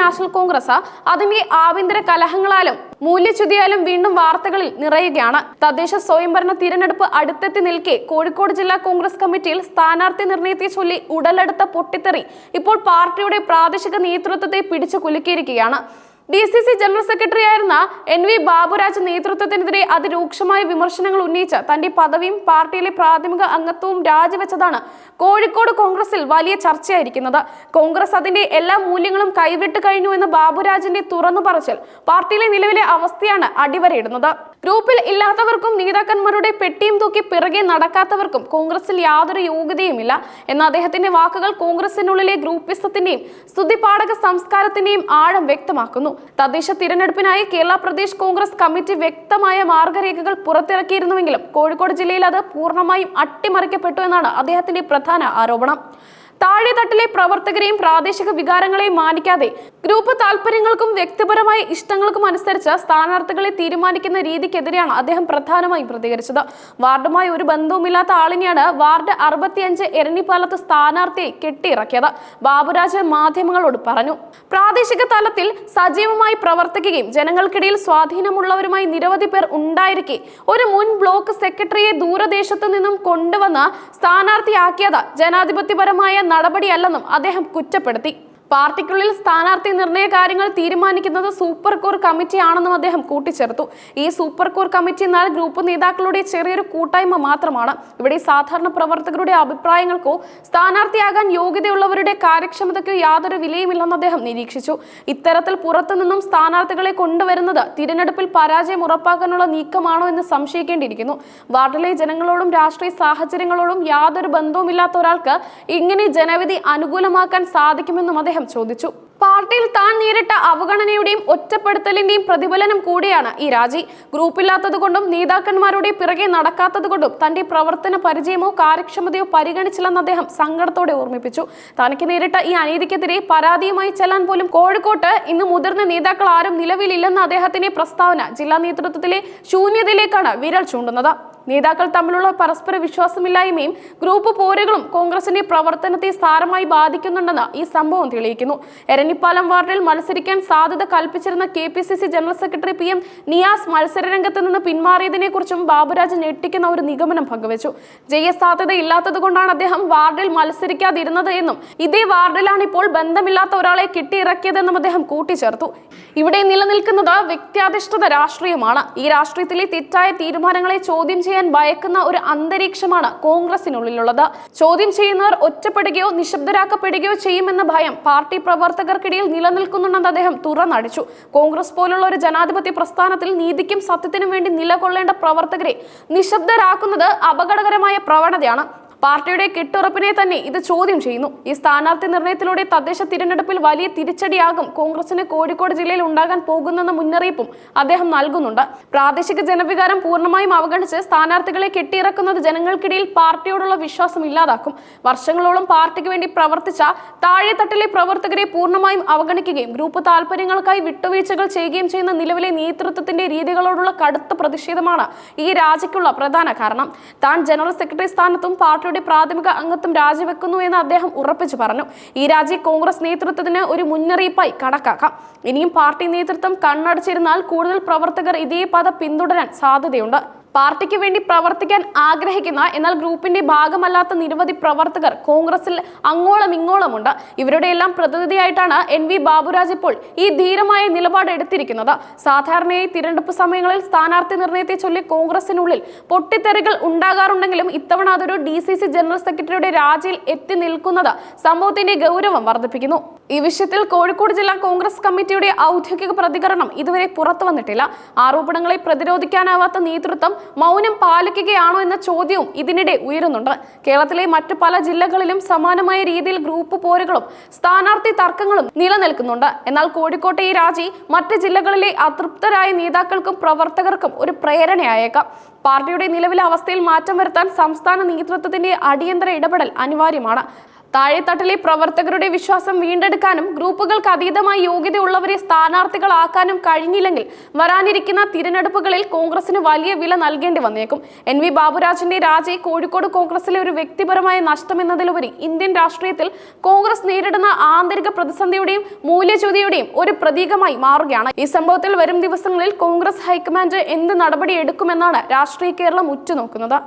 National Congress അതിന്റെ ആഭ്യന്തര കലഹങ്ങളാലും മൂല്യച്യുതിയാലും വീണ്ടും വാർത്തകളിൽ നിറയുകയാണ്. തദ്ദേശ സ്വയംഭരണ തിരഞ്ഞെടുപ്പ് അടുത്തെത്തി നിൽക്കെ കോഴിക്കോട് ജില്ലാ കോൺഗ്രസ് കമ്മിറ്റിയിൽ സ്ഥാനാർത്ഥി നിർണയത്തെ ചൊല്ലി ഉടലെടുത്ത പൊട്ടിത്തെറി ഇപ്പോൾ പാർട്ടിയുടെ പ്രാദേശിക നേതൃത്വത്തെ പിടിച്ചു കുലുക്കിയിരിക്കുകയാണ്. D C C general secretary ആയിരുന്ന എൻ വി ബാബുരാജ് നേതൃത്വത്തിനെതിരെ അതിരൂക്ഷമായ വിമർശനങ്ങൾ ഉന്നയിച്ച് തന്റെ പദവിയും പാർട്ടിയിലെ പ്രാഥമിക അംഗത്വവും രാജിവെച്ചതാണ് കോഴിക്കോട് കോൺഗ്രസിൽ വലിയ ചർച്ചയായിരിക്കുന്നത്. കോൺഗ്രസ് അതിന്റെ എല്ലാ മൂല്യങ്ങളും കൈവിട്ട് കഴിഞ്ഞു എന്ന് ബാബുരാജിന്റെ തുറന്നു പറച്ചിൽ പാർട്ടിയിലെ നിലവിലെ അവസ്ഥയാണ് അടിവരയിടുന്നത്. ഗ്രൂപ്പിൽ ഇല്ലാത്തവർക്കും നേതാക്കന്മാരുടെ പെട്ടിയും തൂക്കി പിറകെ നടക്കാത്തവർക്കും കോൺഗ്രസിൽ യാതൊരു യോഗ്യതയുമില്ല. എന്ന അദ്ദേഹത്തിന്റെ വാക്കുകൾ കോൺഗ്രസിനുള്ളിലെ ഗ്രൂപ്പിസത്തിന്റെയും സ്തുതിപാഠക സംസ്കാരത്തിന്റെയും ആഴം വ്യക്തമാക്കുന്നു. തദ്ദേശ തിരഞ്ഞെടുപ്പിനായി കേരള പ്രദേശ് കോൺഗ്രസ് കമ്മിറ്റി വ്യക്തമായ മാർഗരേഖകൾ പുറത്തിറക്കിയിരുന്നുവെങ്കിലും കോഴിക്കോട് ജില്ലയിൽ അത് പൂർണമായും അട്ടിമറിക്കപ്പെട്ടു എന്നാണ് അദ്ദേഹത്തിന്റെ പ്രധാന ആരോപണം. താഴെത്തട്ടിലെ പ്രവർത്തകരെയും പ്രാദേശിക വികാരങ്ങളെയും മാനിക്കാതെ ഗ്രൂപ്പ് താല്പര്യങ്ങൾക്കും വ്യക്തിപരമായ ഇഷ്ടങ്ങൾക്കും അനുസരിച്ച് സ്ഥാനാർത്ഥികളെ തീരുമാനിക്കുന്ന രീതിക്കെതിരെയാണ് അദ്ദേഹം പ്രധാനമായും പ്രതികരിച്ചത്. വാർഡുമായി ഒരു ബന്ധവുമില്ലാത്ത ആളിനെയാണ് വാർഡ് അറുപത്തിയഞ്ച് എരണിപ്പാലത്ത് സ്ഥാനാർത്ഥിയെ കെട്ടിയിറക്കിയത്. ബാബുരാജ് മാധ്യമങ്ങളോട് പറഞ്ഞു. പ്രാദേശിക തലത്തിൽ സജീവമായി പ്രവർത്തിക്കുകയും ജനങ്ങൾക്കിടയിൽ സ്വാധീനമുള്ളവരുമായി നിരവധി പേർ ഉണ്ടായിരിക്കെ ഒരു മുൻ ബ്ലോക്ക് സെക്രട്ടറിയെ ദൂരദേശത്തു നിന്നും കൊണ്ടുവന്ന് സ്ഥാനാർത്ഥിയാക്കിയത് ജനാധിപത്യപരമായ നടപടിയല്ലെന്നും അദ്ദേഹം കുറ്റപ്പെടുത്തി. പാർട്ടിക്കുള്ളിൽ സ്ഥാനാർത്ഥി നിർണയ കാര്യങ്ങൾ തീരുമാനിക്കുന്നത് സൂപ്പർ കോർ കമ്മിറ്റിയാണെന്നും അദ്ദേഹം കൂട്ടിച്ചേർത്തു. ഈ സൂപ്പർ കോർ കമ്മിറ്റി എന്നാൽ ഗ്രൂപ്പ് നേതാക്കളുടെ ചെറിയൊരു കൂട്ടായ്മ മാത്രമാണ്. ഇവിടെ സാധാരണ പ്രവർത്തകരുടെ അഭിപ്രായങ്ങൾക്കോ സ്ഥാനാർത്ഥിയാകാൻ യോഗ്യതയുള്ളവരുടെ കാര്യക്ഷമതയ്ക്കോ യാതൊരു വിലയുമില്ലെന്ന് അദ്ദേഹം നിരീക്ഷിച്ചു. ഇത്തരത്തിൽ പുറത്തുനിന്നും സ്ഥാനാർത്ഥികളെ കൊണ്ടുവരുന്നത് തിരഞ്ഞെടുപ്പിൽ പരാജയം ഉറപ്പാക്കാനുള്ള നീക്കമാണോ എന്ന് സംശയിക്കേണ്ടിയിരിക്കുന്നു. വാർഡിലെ ജനങ്ങളോടും രാഷ്ട്രീയ സാഹചര്യങ്ങളോടും യാതൊരു ബന്ധവുമില്ലാത്ത ഒരാൾക്ക് ഇങ്ങനെ ജനവിധി അനുകൂലമാക്കാൻ സാധിക്കുമെന്നും അദ്ദേഹം ചോദിച്ചു. പാർട്ടിയിൽ താൻ നേരിട്ട അവഗണനയുടെയും ഒറ്റപ്പെടുത്തലിന്റെയും പ്രതിഫലനം കൂടിയാണ് ഈ രാജി. ഗ്രൂപ്പില്ലാത്തതുകൊണ്ടും നേതാക്കന്മാരുടെ പിറകെ നടക്കാത്തതുകൊണ്ടും തന്റെ പ്രവർത്തന പരിചയമോ കാര്യക്ഷമതയോ പരിഗണിച്ചില്ലെന്ന് അദ്ദേഹം സങ്കടത്തോടെ ഓർമ്മിപ്പിച്ചു. തനിക്ക് നേരിട്ട ഈ അനീതിക്കെതിരെ പരാതിയുമായി ചെല്ലാൻ പോലും കോഴിക്കോട്ട് ഇന്ന് മുതിർന്ന നേതാക്കൾ ആരും നിലവിലില്ലെന്ന അദ്ദേഹത്തിന്റെ പ്രസ്താവന ജില്ലാ നേതൃത്വത്തിലെ ശൂന്യതയിലേക്കാണ് വിരൽ ചൂണ്ടുന്നത്. നേതാക്കൾ തമ്മിലുള്ള പരസ്പര വിശ്വാസമില്ലായ്മയും ഗ്രൂപ്പ് പോരുകളും കോൺഗ്രസിന്റെ പ്രവർത്തനത്തെ സാരമായി ബാധിക്കുന്നുണ്ടെന്ന് ഈ സംഭവം തെളിയിക്കുന്നു. എരഞ്ഞിപ്പാലം വാർഡിൽ മത്സരിക്കാൻ സാധ്യത കൽപ്പിച്ചിരുന്ന K P C C general secretary P M Niyas മത്സരരംഗത്ത് നിന്ന് പിന്മാറിയതിനെ കുറിച്ചും ബാബുരാജ് ഞെട്ടിക്കുന്ന ഒരു നിഗമനം പങ്കുവച്ചു. ജയ സാധ്യത ഇല്ലാത്തതുകൊണ്ടാണ് അദ്ദേഹം വാർഡിൽ മത്സരിക്കാതിരുന്നത് എന്നും ഇതേ വാർഡിലാണ് ഇപ്പോൾ ബന്ധമില്ലാത്ത ഒരാളെ കിട്ടിയിറക്കിയതെന്നും അദ്ദേഹം കൂട്ടിച്ചേർത്തു. ഇവിടെ നിലനിൽക്കുന്നത് വ്യക്തിയാധിഷ്ഠിത രാഷ്ട്രീയമാണ്. ഈ രാഷ്ട്രീയത്തിലെ തെറ്റായ തീരുമാനങ്ങളെ ചോദ്യം ചെയ്യാൻ ഭയക്കുന്ന ഒരു അന്തരീക്ഷമാണ് കോൺഗ്രസിനുള്ളിലുള്ളത്. ചോദ്യം ചെയ്യുന്നവർ ഒറ്റപ്പെടുകയോ നിശബ്ദരാക്കപ്പെടുകയോ ചെയ്യുമെന്ന ഭയം പാർട്ടി പ്രവർത്തകർക്കിടയിൽ നിലനിൽക്കുന്നുണ്ടെന്ന് അദ്ദേഹം തുറന്നടിച്ചു. കോൺഗ്രസ് പോലുള്ള ഒരു ജനാധിപത്യ പ്രസ്ഥാനത്തിൽ നീതിക്കും സത്യത്തിനും വേണ്ടി നിലകൊള്ളേണ്ട പ്രവർത്തകരെ നിശബ്ദരാക്കുന്നത് അപകടകരമായ പ്രവണതയാണ്. പാർട്ടിയുടെ കെട്ടുറപ്പിനെ തന്നെ ഇത് ചോദ്യം ചെയ്യുന്നു. ഈ സ്ഥാനാർത്ഥി നിർണയത്തിലൂടെ തദ്ദേശ തിരഞ്ഞെടുപ്പിൽ വലിയ തിരിച്ചടിയാകും കോൺഗ്രസിന് കോഴിക്കോട് ജില്ലയിൽ ഉണ്ടാകാൻ പോകുന്നെന്ന മുന്നറിയിപ്പും അദ്ദേഹം നൽകുന്നുണ്ട്. പ്രാദേശിക ജനവികാരം പൂർണമായും അവഗണിച്ച് സ്ഥാനാർത്ഥികളെ കെട്ടിയിറക്കുന്നത് ജനങ്ങൾക്കിടയിൽ പാർട്ടിയോടുള്ള വിശ്വാസം ഇല്ലാതാക്കും. വർഷങ്ങളോളം പാർട്ടിക്ക് വേണ്ടി പ്രവർത്തിച്ച താഴെത്തട്ടിലെ പ്രവർത്തകരെ പൂർണമായും അവഗണിക്കുകയും ഗ്രൂപ്പ് താല്പര്യങ്ങൾക്കായി വിട്ടുവീഴ്ചകൾ ചെയ്യുകയും ചെയ്യുന്ന നിലവിലെ നേതൃത്വത്തിന്റെ രീതികളോടുള്ള കടുത്ത പ്രതിഷേധമാണ് ഈ രാജിക്കുള്ള പ്രധാന കാരണം. താൻ ജനറൽ സെക്രട്ടറി സ്ഥാനത്തും പാർട്ടിയുടെ പ്രാഥമിക അംഗത്വം രാജിവെക്കുന്നു എന്ന് അദ്ദേഹം ഉറപ്പിച്ചു പറഞ്ഞു. ഈ രാജി കോൺഗ്രസ് നേതൃത്വത്തിന് ഒരു മുന്നറിയിപ്പായി കണക്കാക്കാം. ഇനിയും പാർട്ടി നേതൃത്വം കണ്ണടച്ചിരുന്നാൽ കൂടുതൽ പ്രവർത്തകർ ഇതേ പാത പിന്തുടരാൻ സാധ്യതയുണ്ട്. പാർട്ടിക്ക് വേണ്ടി പ്രവർത്തിക്കാൻ ആഗ്രഹിക്കുന്ന എന്നാൽ ഗ്രൂപ്പിന്റെ ഭാഗമല്ലാത്ത നിരവധി പ്രവർത്തകർ കോൺഗ്രസിൽ അങ്ങോളം ഇങ്ങോളമുണ്ട്. ഇവരുടെ എല്ലാം പ്രതിനിധിയായിട്ടാണ് എൻ വി ബാബുരാജ് ഇപ്പോൾ ഈ ധീരമായ നിലപാട് എടുത്തിരിക്കുന്നത്. സാധാരണയായി തിരഞ്ഞെടുപ്പ് സമയങ്ങളിൽ സ്ഥാനാർത്ഥി നിർണയത്തെ ചൊല്ലി കോൺഗ്രസിനുള്ളിൽ പൊട്ടിത്തെറികൾ ഉണ്ടാകാറുണ്ടെങ്കിലും ഇത്തവണ അതൊരു ഡി ജനറൽ സെക്രട്ടറിയുടെ രാജിയിൽ എത്തി നിൽക്കുന്നത് സംഭവത്തിന്റെ ഗൗരവം വർദ്ധിപ്പിക്കുന്നു. ഈ വിഷയത്തിൽ കോഴിക്കോട് ജില്ലാ കോൺഗ്രസ് കമ്മിറ്റിയുടെ ഔദ്യോഗിക പ്രതികരണം ഇതുവരെ പുറത്തു വന്നിട്ടില്ല. ആരോപണങ്ങളെ പ്രതിരോധിക്കാനാവാത്ത നേതൃത്വം മൗനം പാലിക്കുകയാണോ എന്ന ചോദ്യവും ഇതിനിടെ ഉയരുന്നുണ്ട്. കേരളത്തിലെ മറ്റു പല ജില്ലകളിലും സമാനമായ രീതിയിൽ ഗ്രൂപ്പ് പോരുകളും സ്ഥാനാർത്ഥി തർക്കങ്ങളും നിലനിൽക്കുന്നുണ്ട്. എന്നാൽ കോഴിക്കോട്ടെ ഈ രാജി മറ്റ് ജില്ലകളിലെ അതൃപ്തരായ നേതാക്കൾക്കും പ്രവർത്തകർക്കും ഒരു പ്രേരണയായേക്കാം. പാർട്ടിയുടെ നിലവിലെ അവസ്ഥയിൽ മാറ്റം വരുത്താൻ സംസ്ഥാന നേതൃത്വത്തിന്റെ അടിയന്തര ഇടപെടൽ അനിവാര്യമാണ്. താഴെത്തട്ടിലെ പ്രവർത്തകരുടെ വിശ്വാസം വീണ്ടെടുക്കാനും ഗ്രൂപ്പുകൾക്ക് അതീതമായി യോഗ്യതയുള്ളവരെ സ്ഥാനാർത്ഥികളാക്കാനും കഴിഞ്ഞില്ലെങ്കിൽ വരാനിരിക്കുന്ന തിരഞ്ഞെടുപ്പുകളിൽ കോൺഗ്രസിന് വലിയ വില നൽകേണ്ടി വന്നേക്കും. എൻ വി ബാബുരാജിന്റെ രാജി കോഴിക്കോട് കോൺഗ്രസിലെ ഒരു വ്യക്തിപരമായ നഷ്ടമെന്നതിലുപരി ഇന്ത്യൻ രാഷ്ട്രീയത്തിൽ കോൺഗ്രസ് നേരിടുന്ന ആന്തരിക പ്രതിസന്ധിയുടെയും മൂല്യച്യുതിയുടെയും ഒരു പ്രതീകമായി മാറുകയാണ്. ഈ സംഭവത്തിൽ വരും ദിവസങ്ങളിൽ കോൺഗ്രസ് ഹൈക്കമാൻഡ് എന്ത് നടപടി എടുക്കുമെന്നാണ് രാഷ്ട്രീയ കേരളം ഉറ്റുനോക്കുന്നത്.